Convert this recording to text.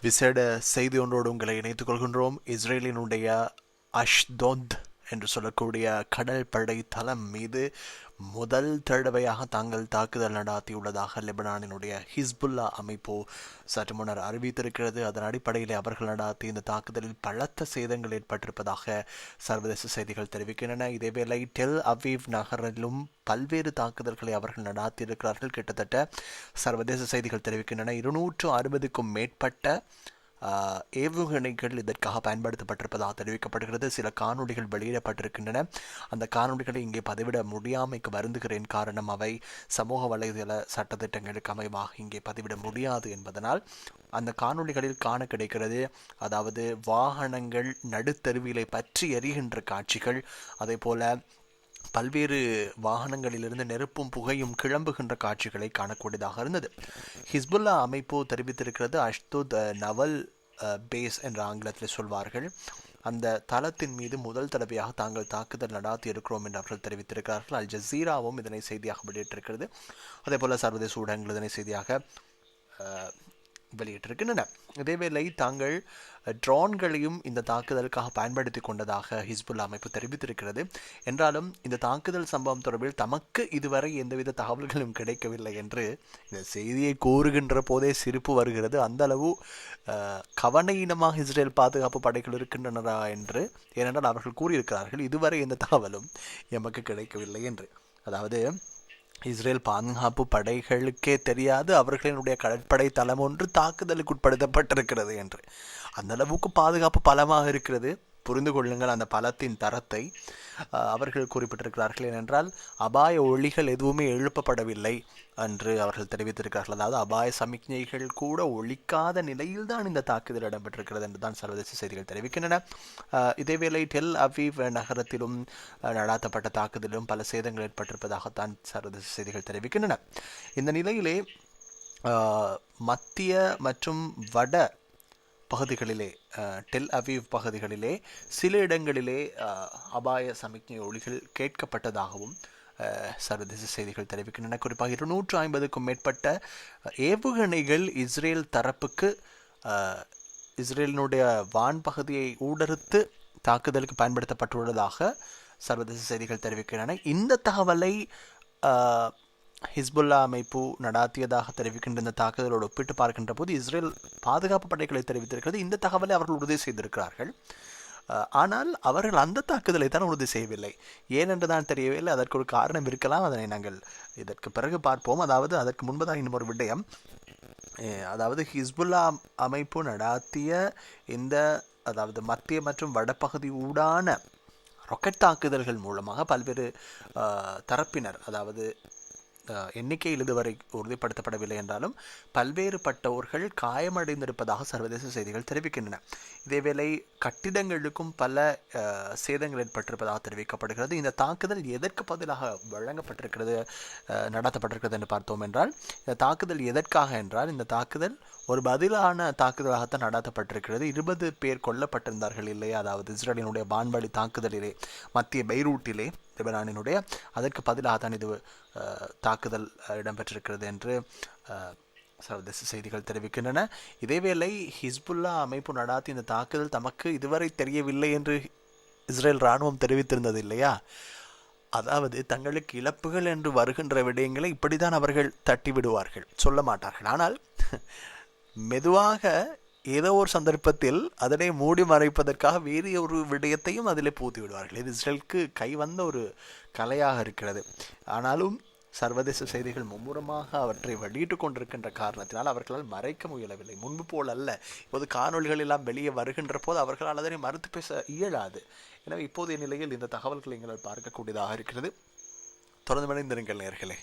விசேட செய்தி ஒன்றோடு உங்களை இணைத்துக் கொள்கின்றோம். இஸ்ரேலினுடைய அஷ்தோத் என்று சொல்லக்கூடிய கடல் படை தளம் மீது முதல் தடவையாக தாங்கள் தாக்குதல் நடாத்தியுள்ளதாக லெபனானினுடைய ஹிஸ்புல்லா அமைப்பு சற்று முன்னர் அறிவித்திருக்கிறது. அதன் அடிப்படையில் அவர்கள் நடாத்திய இந்த தாக்குதலில் பலத்த சேதங்கள் ஏற்பட்டிருப்பதாக சர்வதேச செய்திகள் தெரிவிக்கின்றன. இதேவேளை டெல் அவீவ் நகரிலும் பல்வேறு தாக்குதல்களை அவர்கள் நடாத்தியிருக்கிறார்கள். கிட்டத்தட்ட சர்வதேச செய்திகள் தெரிவிக்கின்றன. இருநூற்று அறுபதுக்கும் மேற்பட்ட ஏவுகணைகள் இதற்காக பயன்படுத்தப்பட்டிருப்பதாக தெரிவிக்கப்படுகிறது. சில காணொளிகள் வெளியிடப்பட்டிருக்கின்றன. அந்த காணொளிகளை இங்கே பதிவிட முடியாமைக்கு வருந்துகிறேன். காரணம் அவை சமூக வலைதள சட்டத்திட்டங்களுக்கு அமைவாக இங்கே பதிவிட முடியாது என்பதனால் அந்த காணொளிகளில் காண கிடைக்கிறது. அதாவது வாகனங்கள் நடுத்தருவிலை பற்றி எறிகின்ற காட்சிகள் அதே போல பல்வேறு வாகனங்களிலிருந்து நெருப்பும் புகையும் கிளம்புகின்ற காட்சிகளை காணக்கூடியதாக இருந்தது. ஹிஸ்புல்லா அமைப்பு தெரிவித்திருக்கிறது அஷ்துத் நவல் பேஸ் என்ற ஆங்கிலத்தில் சொல்வார்கள் அந்த தளத்தின் மீது முதல் தடவையாக தாங்கள் தாக்குதல் நடாத்தி இருக்கிறோம் என்று அவர்கள் தெரிவித்திருக்கிறார்கள். அல் ஜசீராவும் இதனை செய்தியாக வெளியிட்டிருக்கிறது. அதே போல சர்வதேச ஊடகங்கள் இதனை செய்தியாக வெளியிட்டிருக்கின்றன. இதேவேளை தாங்கள் ட்ரோன்களையும் இந்த தாக்குதலுக்காக பயன்படுத்தி கொண்டதாக ஹிஸ்புல்லா அமைப்பு தெரிவித்திருக்கிறது. என்றாலும் இந்த தாக்குதல் சம்பவம் தொடர்பில் தமக்கு இதுவரை எந்தவித தகவல்களும் கிடைக்கவில்லை என்று இந்த செய்தியை கூறுகின்ற போதே சிரிப்பு வருகிறது. அந்த அளவு அஹ், கவனையினமாக இஸ்ரேல் பாதுகாப்பு படைகள் இருக்கின்றனரா என்று ஏனென்றால் அவர்கள் கூறியிருக்கிறார்கள் இதுவரை எந்த தகவலும் எமக்கு கிடைக்கவில்லை என்று. அதாவது இஸ்ரேல் பாதுகாப்பு படைகளுக்கே தெரியாது அவர்களினுடைய கடற்படை தளம் ஒன்று தாக்குதலுக்கு உட்படுத்தப்பட்டிருக்கிறது என்று. அந்த அளவுக்கு பாதுகாப்பு பலமாக இருக்கிறது. புரிந்து கொள்ளுங்கள் அந்த பலத்தின் தரத்தை அவர்கள் குறிப்பிட்டிருக்கிறார்கள். ஏனென்றால் அபாய ஒளிகள் எதுவுமே எழுப்பப்படவில்லை என்று அவர்கள் தெரிவித்திருக்கிறார்கள். அதாவது அபாய சமிக்ஞைகள் கூட ஒழிக்காத நிலையில் தான் இந்த தாக்குதல் இடம்பெற்றிருக்கிறது என்று தான் சர்வதேச செய்திகள் தெரிவிக்கின்றன. இதேவேளை டெல் அவீவ் நகரத்திலும் நடாத்தப்பட்ட தாக்குதலிலும் பல சேதங்கள் ஏற்பட்டிருப்பதாகத்தான் சர்வதேச செய்திகள் தெரிவிக்கின்றன. இந்த நிலையிலே மத்திய மற்றும் வட பகுதிகளிலே டெல் அவீவ் பகுதிகளிலே சில இடங்களிலே அபாய சமிக்ஞை ஒளிகள் கேட்கப்பட்டதாகவும் சர்வதேச செய்திகள் தெரிவிக்கின்றன. குறிப்பாக இருநூற்று ஐம்பதுக்கும் மேற்பட்ட ஏவுகணைகள் இஸ்ரேல் தரப்புக்கு இஸ்ரேலினுடைய வான் பகுதியை ஊடறுத்து தாக்குதலுக்கு பயன்படுத்தப்பட்டுள்ளதாக சர்வதேச செய்திகள் தெரிவிக்கின்றன. இந்த தகவலை ஹிஸ்புல்லா அமைப்பு நடாத்தியதாக தெரிவிக்கின்ற இந்த தாக்குதலோடு ஒப்பிட்டு பார்க்கின்ற போது இஸ்ரேல் பாதுகாப்பு படைகளை தெரிவித்திருக்கிறது. இந்த தகவலை அவர்கள் உறுதி செய்திருக்கிறார்கள். ஆனால் அவர்கள் அந்த தாக்குதலை தான் உறுதி செய்யவில்லை. ஏனென்று தான் தெரியவில்லை. அதற்கு ஒரு காரணம் இருக்கலாம். அதனை நாங்கள் இதற்கு பிறகு பார்ப்போம். அதாவது அதற்கு முன்பதாக இன்னும் ஒரு விடயம். அதாவது ஹிஸ்புல்லா அமைப்பு நடாத்திய இந்த அதாவது மத்திய மற்றும் வடபகுதி ஊடான ராக்கெட் தாக்குதல்கள் மூலமாக பல்வேறு தரப்பினர் அதாவது எண்ணிக்கையில் இதுவரை உறுதிப்படுத்தப்படவில்லை என்றாலும் பல்வேறுபட்டோர்கள் காயமடைந்திருப்பதாக சர்வதேச செய்திகள் தெரிவிக்கின்றன. இதேவேளை கட்டிடங்களுக்கும் பல சேதங்கள் ஏற்பட்டிருப்பதாக தெரிவிக்கப்படுகிறது. இந்த தாக்குதல் எதற்கு பதிலாக வழங்கப்பட்டிருக்கிறது நடத்தப்பட்டிருக்கிறது என்று பார்த்தோம் என்றால் இந்த தாக்குதல் எதற்காக என்றால் இந்த தாக்குதல் ஒரு பதிலான தாக்குதலாகத்தான் நடத்தப்பட்டிருக்கிறது. இருபது பேர் கொல்லப்பட்டிருந்தார்கள் இல்லையா? அதாவது இஸ்ரேலினுடைய வான்வழி தாக்குதலிலே மத்திய பைரூட்டிலே லெபனானினுடைய அதற்கு பதிலாக தான் இது தாக்குதல் இடம்பெற்றிருக்கிறது என்று சர்வதேச செய்திகள் தெரிவிக்கின்றன. இதேவேளை ஹிஸ்புல்லா அமைப்பு நடாத்தி இந்த தாக்குதல் தமக்கு இதுவரை தெரியவில்லை என்று இஸ்ரேல் இராணுவம் தெரிவித்திருந்தது இல்லையா? அதாவது தங்களுக்கு இழப்புகள் என்று வருகின்ற விடயங்களை இப்படித்தான் அவர்கள் தட்டி விடுவார்கள் சொல்ல மாட்டார்கள். ஆனால் மெதுவாக ஏதோ ஒரு சந்தர்ப்பத்தில் அதனை மூடி மறைப்பதற்காக வேறு ஒரு விடயத்தையும் அதில் பூத்தி விடுவார்கள் இது இஸ்ரேலுக்கு கை வந்த ஒரு கலையாக இருக்கிறது. ஆனாலும் சர்வதேச செய்திகள் மும்முரமாக அவற்றை வெளியிட்டுக் கொண்டிருக்கின்ற காரணத்தினால் அவர்களால் மறைக்க முயலவில்லை. முன்பு போல் அல்ல. இப்போது காணொளிகள் எல்லாம் வெளியே வருகின்ற போது அவர்களால் அதனை மறுத்து பேச இயலாது. எனவே இப்போதைய நிலையில் இந்த தகவல்களை எங்களால் பார்க்கக்கூடியதாக இருக்கிறது. தொடர்ந்து மணிந்திருங்கள் நேர்களே.